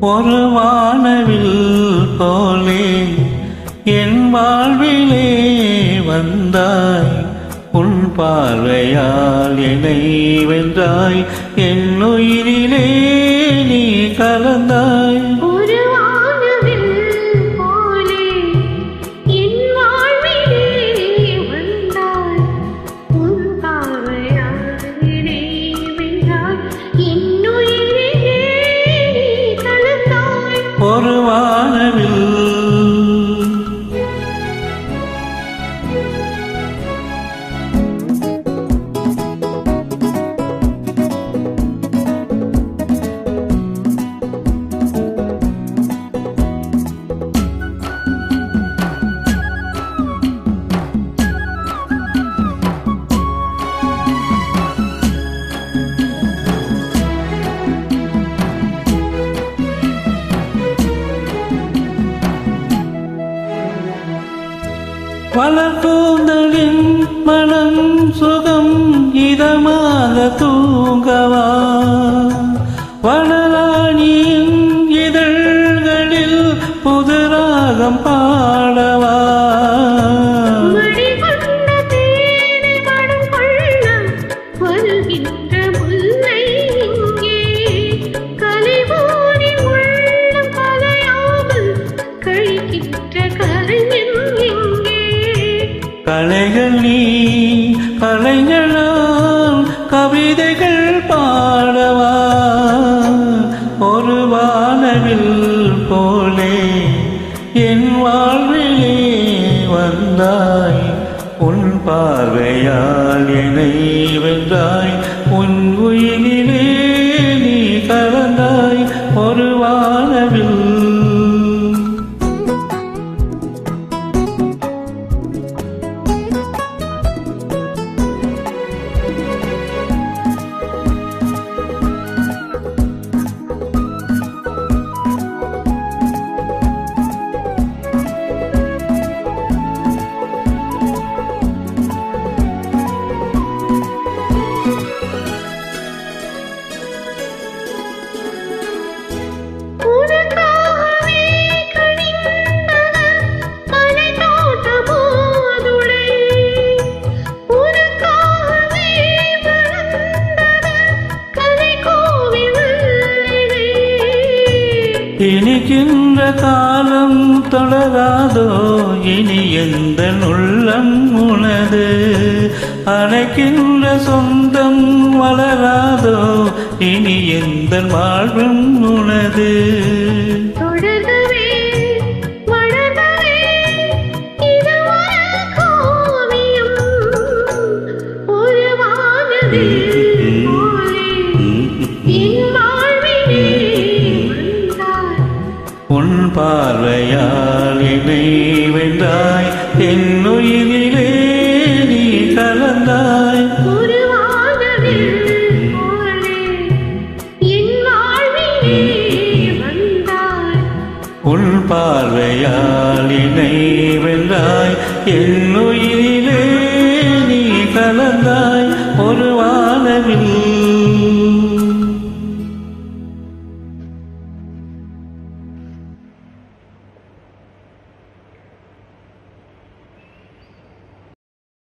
ஒரு வானவில் போலே என் வாழ்விலே வந்தாய் உன் பார்வையால் என்னை வென்றாய் என் உயிரிலே நீ கலந்தாய். வளர்ப்பூந்தலின் மனம் சுகம் இதமாக தூங்கவா? வனராணியின் இதழ்களில் புதுராகம் பாடவா? மடிகொண்ட கலைகள் நீ கலைஞளாம் கவிதைகள் பாடவா? ஒரு வானவில் போலே என் வாழ்விலே வந்தாய் உன் பார்வையால் என்னை வென்றாய் உன் இனிக்கின்ற காலம் தொடராதோ? இனி எந்த உள்ளம் உனது? அணைக்கின்ற சொந்தம் வளராதோ? இனி எந்த வாழ்வும் உனது? தொடர்கவே, பார்வையால் என்னை வென்றாய் என் உயிரிலே நீ கலந்தாய். உன் பார்வையால் என்னை வென்றாய் என் உயிர்